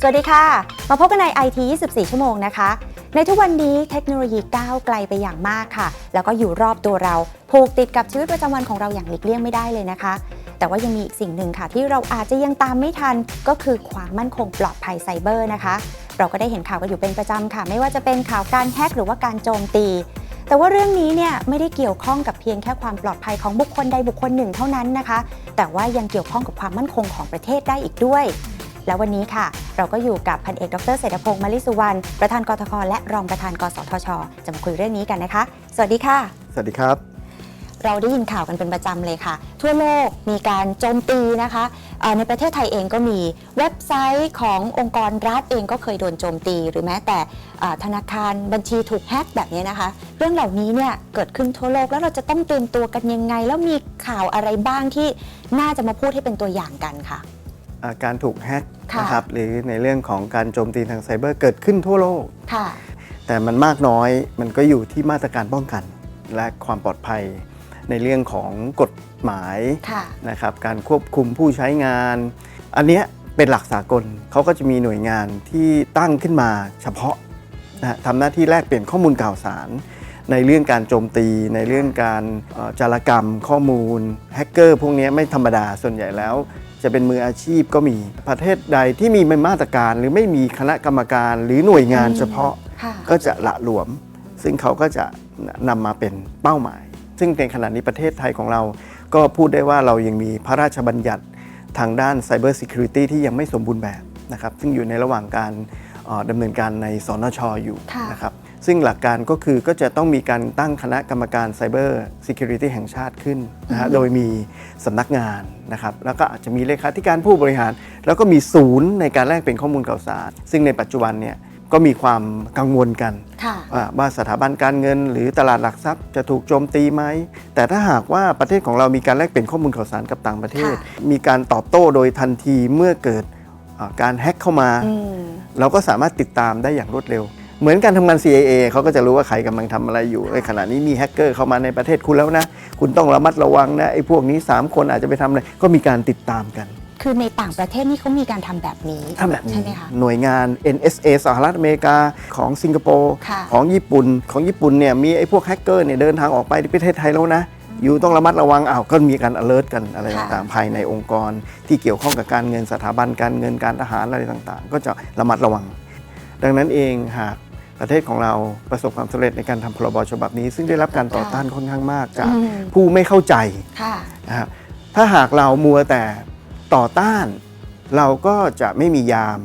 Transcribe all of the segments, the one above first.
สวัสดีค่ะ มาพบกันใน IT 24 ชั่วโมงนะคะ ในทุกวันนี้เทคโนโลยีก้าวไกลไปอย่างมากค่ะ แล้วก็อยู่รอบตัวเรา ผูกติดกับชีวิตประจำวันของเราอย่างหลีกเลี่ยงไม่ได้เลยนะคะ แต่ว่ายังมีอีกสิ่งหนึ่งค่ะ ที่เราอาจจะยังตามไม่ทัน ก็คือความมั่นคงปลอดภัยไซเบอร์นะคะ เราก็ได้เห็นข่าวกันอยู่เป็นประจำค่ะ ไม่ว่าจะเป็นข่าวการแฮกหรือว่าการโจมตี แต่ว่าเรื่องนี้เนี่ยไม่ได้เกี่ยวข้องกับเพียงแค่ความปลอดภัยของบุคคลใดบุคคลหนึ่งเท่านั้นนะคะ แต่ว่ายังเกี่ยวข้องกับความมั่นคงของประเทศได้อีกด้วย แล้ววันนี้ค่ะ เราก็อยู่กับพันเอกดรเศรษฐพงศ์มาลิสุวรรณประธานกทคและรองประธานกสทช จะมาคุยเรื่องนี้กันนะคะ สวัสดีค่ะ สวัสดีครับ เราได้ยินข่าวกันเป็นประจำเลยค่ะ ทั่วโลกมีการโจมตีนะคะเอ่อในประเทศไทยเองก็มีเว็บไซต์ขององค์กรรัฐเองก็เคยโดนโจมตี หรือแม้แต่เอ่อธนาคารบัญชีถูกแฮกแบบนี้นะคะ เรื่องเหล่านี้เนี่ยเกิดขึ้นทั่วโลกแล้วเราจะต้องเตรียมตัวกันยังไง แล้วมีข่าวอะไรบ้างที่น่าจะมาพูดให้เป็นตัวอย่างกันค่ะอ่า การถูกแฮกค่ะนะครับหรือในเรื่องของการโจมตีทางไซเบอร์เกิดขึ้นทั่วโลกค่ะแต่มันมากน้อยมันก็อยู่ที่มาตรการป้องกัน และความปลอดภัยในเรื่องของกฎหมายค่ะนะครับการควบคุมผู้ใช้งาน อันเนี้ยเป็นหลักสากลเขาก็จะมีหน่วยงานที่ตั้งขึ้นมาเฉพาะนะฮะทำหน้าที่แลกเปลี่ยนข้อมูลข่าวสาร ในเรื่องการโจมตี ในเรื่องการเอ่อจารกรรมข้อมูลแฮกเกอร์พวกเนี้ยไม่ธรรมดาส่วนใหญ่แล้ว จะเป็นมืออาชีพก็มีประเทศใดที่มีมาตรการ หรือไม่มีคณะกรรมการหรือหน่วยงานอืมเฉพาะค่ะก็จะละหลวม ซึ่งเขาก็จะนำมาเป็นเป้าหมาย ซึ่งในขณะนี้ประเทศไทยของเรา ก็พูดได้ว่าเรายังมีพระราชบัญญัติทางด้าน Cyber Security ที่ยังไม่สมบูรณ์แบบนะครับซึ่งอยู่ในระหว่างการเอ่อดำเนินการในสนชอยู่ค่ะนะครับ ซึ่งหลักการก็คือก็จะต้องมีการตั้งคณะกรรมการ Cyber Security แห่งชาติขึ้นนะฮะโดยมีสำนักงานนะครับแล้วก็อาจจะมีเลขาธิการผู้บริหาร แล้วก็มีศูนย์ในการแลกเปลี่ยนข้อมูลข่าวสาร ซึ่งในปัจจุบันเนี่ยก็มีความกังวลกันค่ะว่าว่าสถาบันการเงิน หรือตลาดหลักทรัพย์จะถูกโจมตีไหม แต่ถ้าหากว่าประเทศของเรามีการแลกเปลี่ยนข้อมูลข่าวสารกับต่างประเทศค่ะมีการตอบโต้โดยทันทีเมื่อเกิดอ่าการแฮ็กเข้ามาอืมเราก็สามารถติดตามได้อย่างรวดเร็ว เหมือนการทำงาน CIA เขาก็จะรู้ว่าใครกำลังทำอะไรอยู่ในขณะนี้มีแฮกเกอร์เข้ามาในประเทศคุณแล้วนะ คุณต้องระมัดระวังนะไอ้พวกนี้ 3 คนอาจจะไปทำอะไรก็มีการติดตามกัน คือในต่างประเทศนี่เขามีการทำแบบนี้ทำแบบใช่นี้ไหมคะหน่วยงาน NSA สหรัฐอเมริกาของสิงคโปร์ค่ะของญี่ปุ่นของญี่ปุ่นเนี่ยมีไอ้พวกแฮกเกอร์เนี่ยเดินทางออกไปที่ประเทศไทยแล้วนะอยู่ต้องระมัดระวังอ้าวก็มีการ alert กันอะไรค่ะต่างๆภายในองค์กร ที่เกี่ยวข้องกับการเงินสถาบันการเงินการทหารอะไรต่างๆ ก็จะระมัดระวัง ดังนั้นเองหาก ประเทศของเราประสบความสำเร็จในการทำพรบฉบับนี้ ซึ่งได้รับการต่อต้านค่อนข้างมากจากอืมผู้ไม่เข้าใจค่ะนะครับถ้าหากเรามัวแต่ต่อต้าน เราก็จะไม่มียาม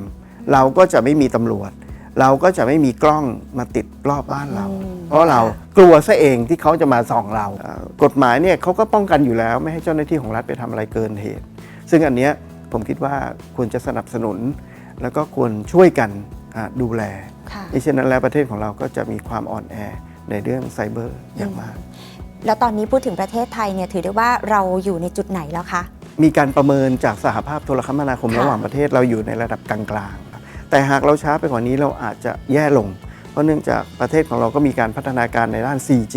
เราก็จะไม่มีตำรวจ เราก็จะไม่มีกล้องมาติดรอบบ้านเราอืมเพราะเรากลัวซะเองที่เขาจะมาส่องเราเอ่อกฎหมายเนี่ยเขาก็ป้องกันอยู่แล้ว ไม่ให้เจ้าหน้าที่ของรัฐไปทำอะไรเกินเหตุ ซึ่งอันเนี้ยผมคิดว่าควรจะสนับสนุน แล้วก็ควรช่วยกันอ่า ดูแลค่ะไม่เช่นนั้นแล้วประเทศของเราก็จะมีความอ่อนแอในเรื่องไซเบอร์อย่างมาก แล้วตอนนี้พูดถึงประเทศไทยเนี่ยถือได้ว่าเราอยู่ในจุดไหนแล้วคะ มีการประเมินจากสหภาพโทรคมนาคมค่ะระหว่างประเทศเราอยู่ในระดับกลางๆ แต่หากเราช้าไปกว่านี้เราอาจจะแย่ลง เพราะเนื่องจากประเทศของเราก็มีการพัฒนาการในด้าน 4G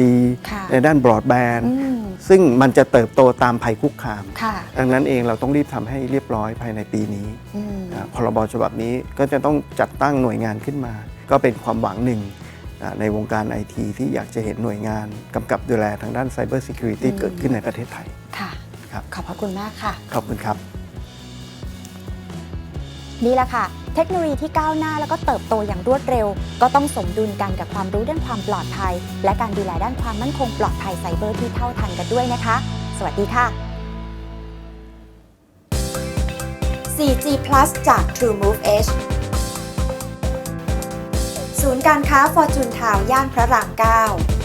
ค่ะในด้านบรอดแบนด์อืมซึ่งมันจะเติบโตตามภัยคุกคามค่ะดังนั้นเองเราต้องรีบทำให้เรียบร้อยภายในปีนี้อืมอ่า พรบฉบับนี้ก็จะต้องจัดตั้งหน่วยงานขึ้นมา ก็เป็นความหวังหนึ่งอ่าในวงการไอทีที่อยากจะเห็นหน่วยงานกำกับดูแลทางด้าน Cyber Security อืมเกิดขึ้นในประเทศไทย ค่ะครับขอบพระคุณมากค่ะ ขอบคุณครับ นี่แหละค่ะ เทคโนโลยีที่ก้าวหน้าแล้วก็เติบโตอย่างรวดเร็ว ก็ต้องสมดุลกันกับความรู้ด้านความปลอดภัย และการดูแลด้านความมั่นคงปลอดภัยไซเบอร์ที่เท่าทันกันด้วยนะคะ สวัสดีค่ะ 4G Plus จาก True Move Edge ศูนย์การค้าฟอร์จูนทาวย่านพระราม 9